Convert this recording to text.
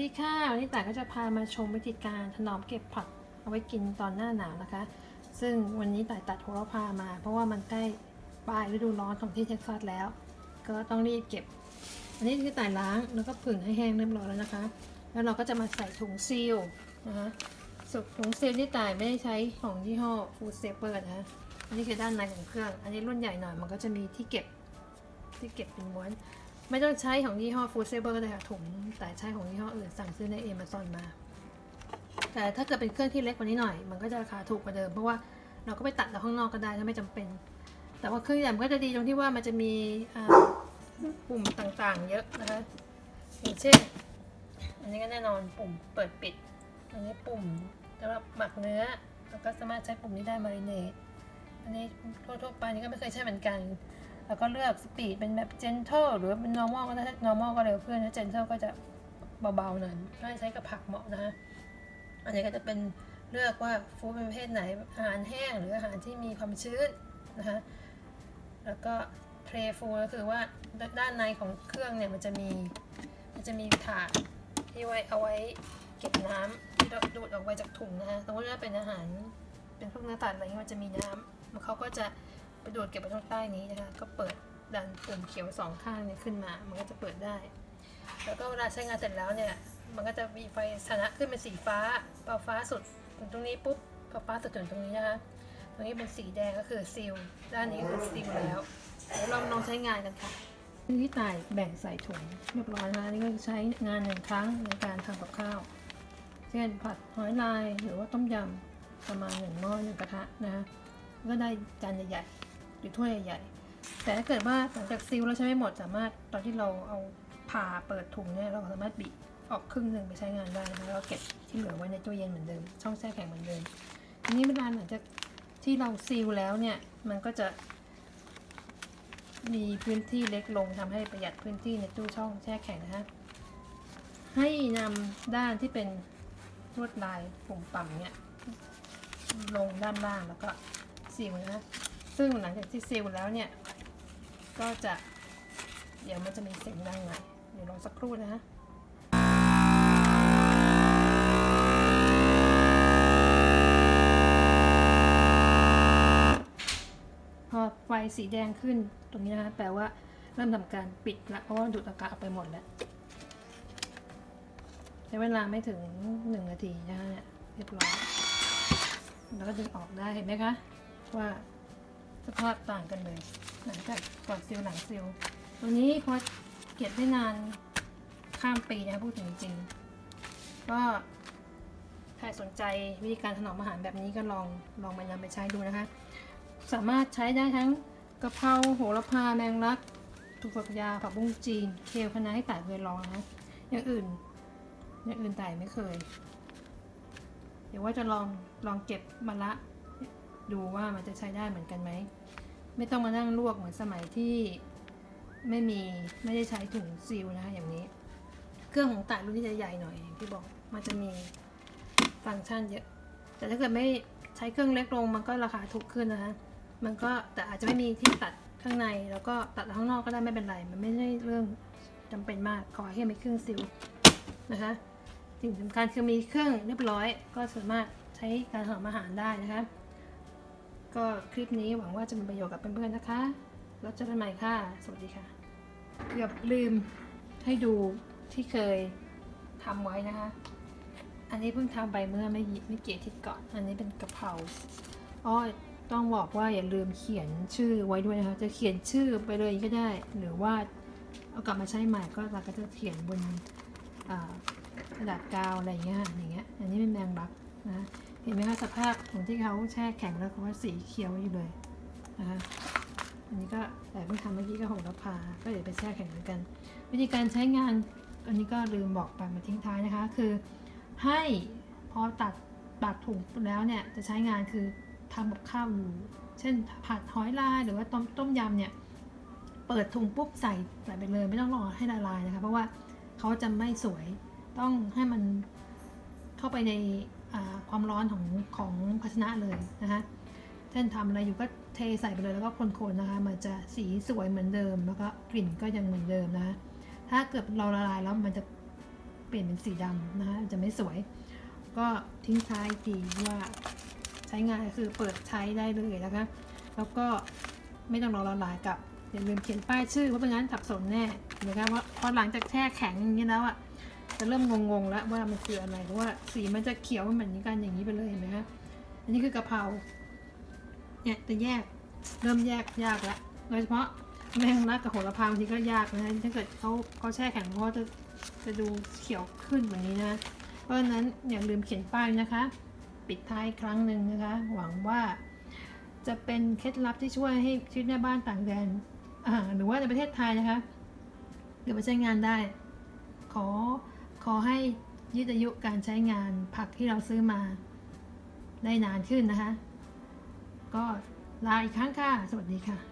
ดีค่ะวันนี้ต่ายก็จะพามาชมวิธีการถนอมเก็บผักเอาไว้กินตอนหน้าหนาวนะคะ ซึ่งวันนี้ต่ายตัดโหระพามา เพราะว่ามันใกล้ปลายฤดูร้อนของที่เท็กซัสแล้ว ก็ต้องรีบเก็บ อันนี้คือต่ายล้างแล้วก็ผึ่งให้แห้งเรียบร้อยแล้วนะคะ แล้วเราก็จะมาใส่ถุงซีลนะคะสุดถุงซีลที่ต่ายไม่ได้ใช้ของยี่ห้อฟูดเซเปอร์นะคะอันนี้คือด้านในของเครื่อง อันนี้รุ่นใหญ่หน่อยมันก็จะมีที่เก็บที่เก็บเป็นม้วน ไม่ต้องใช้ของยี่ห้อ Food Saver ก็ได้ค่ะถุงแต่ใช้ของยี่ห้ออื่นสั่งซื้อใน Amazon มา แต่ถ้าเกิดเป็นเครื่องที่เล็กกว่านี้หน่อย มันก็จะราคาถูกกว่าเดิม เพราะว่าเราก็ไปตัดเอาข้างนอกก็ได้ถ้าไม่จำเป็น แต่ว่าเครื่องใหญ่มันก็จะดีตรงที่ว่ามันจะมีปุ่มต่างๆ เยอะนะคะอย่างเช่น อันนี้ก็แน่นอนปุ่มเปิดปิด อันนี้ปุ่มสำหรับหมักเนื้อแล้วก็สามารถใช้ปุ่มนี้ได้มาริเนตอันนี้ทั่วๆไปนี่ก็ไม่เคยใช้เหมือนกัน แล้วก็เลือกสปีดเป็นแบบ gentle หรือเป็น normal ก็ได้ normal ก็เร็วขึ้นถ้า gentle ก็จะเบาๆน่อยถ้าใช้กับผักเหมาะนะฮะอันนี้ก็จะเป็นเลือกว่าฟู้ดเป็นประเภทไหนอาหารแห้งหรืออาหารที่มีความชื้นนะคะแล้วก็ tray full ก็คือว่าด้านในของเครื่องเนี่ยมันจะมีมันจะมีถาดที่ไว้เอาไว้เก็บน้ำที่ดูดออกไปจากถุงนะฮะสมมติว่าเป็นอาหารเป็นพวกเนื้อสัตว์อะไรเงี้ยมันจะมีน้ำแล้วเขาก็จะ ไปดูดเก็บไว้ตรงใต้นี้นะคะ ก็เปิดดันปุ่มเขียวสองข้างเนี่ยขึ้นมา มันก็จะเปิดได้ แล้วก็เวลาใช้งานเสร็จแล้วเนี่ย มันก็จะมีไฟสถานะขึ้นเป็นสีฟ้าพอฟ้าสุดถึงตรงนี้ปุ๊บพอฟ้าสุดถึงตรงนี้นะคะ ตรงนี้เป็นสีแดงก็คือซีล ด้านนี้ก็คือซีลแล้วเดี๋ยวเราลองใช้งานกันค่ะที่ต่ายแบ่งใส่ถุงเรียบร้อยนะคะนี่ก็ใช้งานหนึ่งครั้งในการทำกับข้าว เช่นผัดหอยลายหรือว่าต้มยำประมาณหนึ่งหม้อหนึ่งกระทะนะคะก็ได้จานใหญ่ๆ หรือถ้วยใหญ่ๆแต่ถ้าเกิดว่าหลังจากซิลแล้วใช้ไม่หมดสามารถตอนที่เราเอาผ่าเปิดถุงเนี่ยเราสามารถบิออกครึ่งหนึ่งไปใช้งานได้นะคะแล้วเก็บที่เหลือไว้ในตู้เย็นเหมือนเดิม ช่องแช่แข็งเหมือนเดิมทีนี้เวลาหลังจากที่เราซีลแล้วเนี่ยมันก็จะมีพื้นที่เล็กลงทำให้ประหยัดพื้นที่ในตู้ช่องแช่แข็งนะคะให้นำด้านที่เป็นลวดลายปุ่มปั่มเนี่ยลงด้านล่างแล้วก็ซีลนะะ ซึ่งหลังจากที่ซีลแล้วเนี่ย ก็จะเดี๋ยวมันจะมีเสียงดังหน่อยเดี๋ยวรอสักครู่นะฮะพอไฟสีแดงขึ้นตรงนี้นะคะแปลว่าเริ่มทำการปิดล้วเพราะว่าดูดอากาศออกไปหมดแล้วใช้เวลาไม่ถึงหนึ่งนาทีนะคะเนี่ยเรียบร้อย แล้วก็ดึงออกได้เห็นไหมคะว่า สภาพต่างกันเลยหลังจากก่อนซิลหลังซิลตัวนี้พอเก็บได้นานข้ามปีนะพูดถึงจริง ก็ใครสนใจวิธีการถนอมอาหารแบบนี้ก็ลองลองไปนำไปใช้ดูนะคะ สามารถใช้ได้ทั้งกะเพราโหระพาแมงลักถั่วฝักยาวผักบุ้งจีน เคลคะน้าให้ต่ายเคยลองนะอย่างอื่นอย่างอื่นต่ายไม่เคย เดี๋ยวว่าจะลองลองเก็บมาละ ดูว่ามันจะใช้ได้เหมือนกันไหม ไม่ต้องมานั่งลวกเหมือนสมัยที่ไม่มีไม่ได้ใช้ถุงซีลนะคะอย่างนี้ เครื่องของต่ายรุ่นที่จะใหญ่หน่อยอย่างที่บอกมันจะมีฟังก์ชันเยอะ แต่ถ้าเกิดไม่ใช้เครื่องเล็กลงมันก็ราคาถูกขึ้นนะคะมันก็แต่อาจจะไม่มีที่ตัดข้างในแล้วก็ตัดข้างนอกก็ได้ไม่เป็นไร มันไม่ใช่เรื่องจำเป็นมากขอให้มีเครื่องซีลนะคะสิ่งสำคัญคือมีเครื่องเรียบร้อย ก็สามารถใช้การทำอาหารได้นะคะ ก็คลิปนี้หวังว่าจะมีประโยชน์กับเพื่อนๆนะคะ แล้วเจอกันใหม่ค่ะ สวัสดีค่ะ เกือบลืมให้ดูที่เคยทำไว้นะคะ อันนี้เพิ่งทำไปเมื่อไม่ไม่กี่อาทิตย์ก่อน อันนี้เป็นกะเพราอ้อต้องบอกว่าอย่าลืมเขียนชื่อไว้ด้วยนะคะ จะเขียนชื่อไปเลยก็ได้ หรือว่าเอากลับมาใช้ใหม่ก็เราก็จะเขียนบนกระดาษกาวอะไรอย่างเงี้ยอย่างเงี้ย อันนี้เป็นแมงบักนะ เห็นไหมคะสภาพของที่เขาแช่แข็งแล้วเขาว่าสีเขียวอยู่เลยนะคะอันนี้ก็แต่เพิ่งทำเมื่อกี้ก็หงระพา ก็เดี๋ยวไปแช่แข็งเหมือนกัน วิธีการใช้งานอันนี้ก็ลืมบอกไปมาทิ้งท้ายนะคะ คือให้พอตัดปากถุงแล้วเนี่ยจะใช้งานคือทำกับข้าวอยู่เช่นผัดหอยลายหรือว่าต้มต้มยำเนี่ยเปิดถุงปุ๊บใส่ใส่ไปเลยไม่ต้องรอให้ละลายนะคะ เพราะว่าเขาจะไม่สวยต้องให้มันเข้าไปใน ความร้อนของของภาชนะเลยนะคะเช่นทำอะไรอยู่ก็เทใส่ไปเลยแล้วก็คนๆนะคะ มันจะสีสวยเหมือนเดิม แล้วก็กลิ่นก็ยังเหมือนเดิมนะคะถ้าเกิดเราละลายแล้วมันจะเปลี่ยนเป็นสีดำนะคะจะไม่สวย ก็ทิ้งท้ายทีว่าใช้งานคือเปิดใช้ได้เลยนะคะ แล้วก็ไม่ต้องรอละลายกับอย่าลืมเขียนป้ายชื่อเพราะไม่งั้นสับสนแน่นะคะว่าพอหลังจากแช่แข็งอย่างนี้แล้วอะ จะเริ่มงงๆแล้วว่ามันคืออะไรเพราะว่าสีมันจะเขียวเหมือนกันอย่างนี้ไปเลยเห็นไหมคะอันนี้คือกะเพราเนี่ยจะแยกเริ่มแยกยากแล้วโดยเฉพาะแมงลักกับโหระพาบางทีก็ยากนะถ้าเกิดเขาเขาแช่แข็งเขาจะจะดูเขียวขึ้นแบบนี้นะ เพราะฉะนั้นอย่าลืมเขียนป้ายนะคะ ปิดท้ายครั้งหนึ่งนะคะ หวังว่าจะเป็นเคล็ดลับที่ช่วยให้ชีวิตแม่บ้านต่างแดนหรือว่าในประเทศไทยนะคะเกิดมาใช้งานได้ ขอ ขอให้ยืดอายุการใช้งานผักที่เราซื้อมาได้นานขึ้นนะคะ ก็ลาอีกครั้งค่ะ สวัสดีค่ะ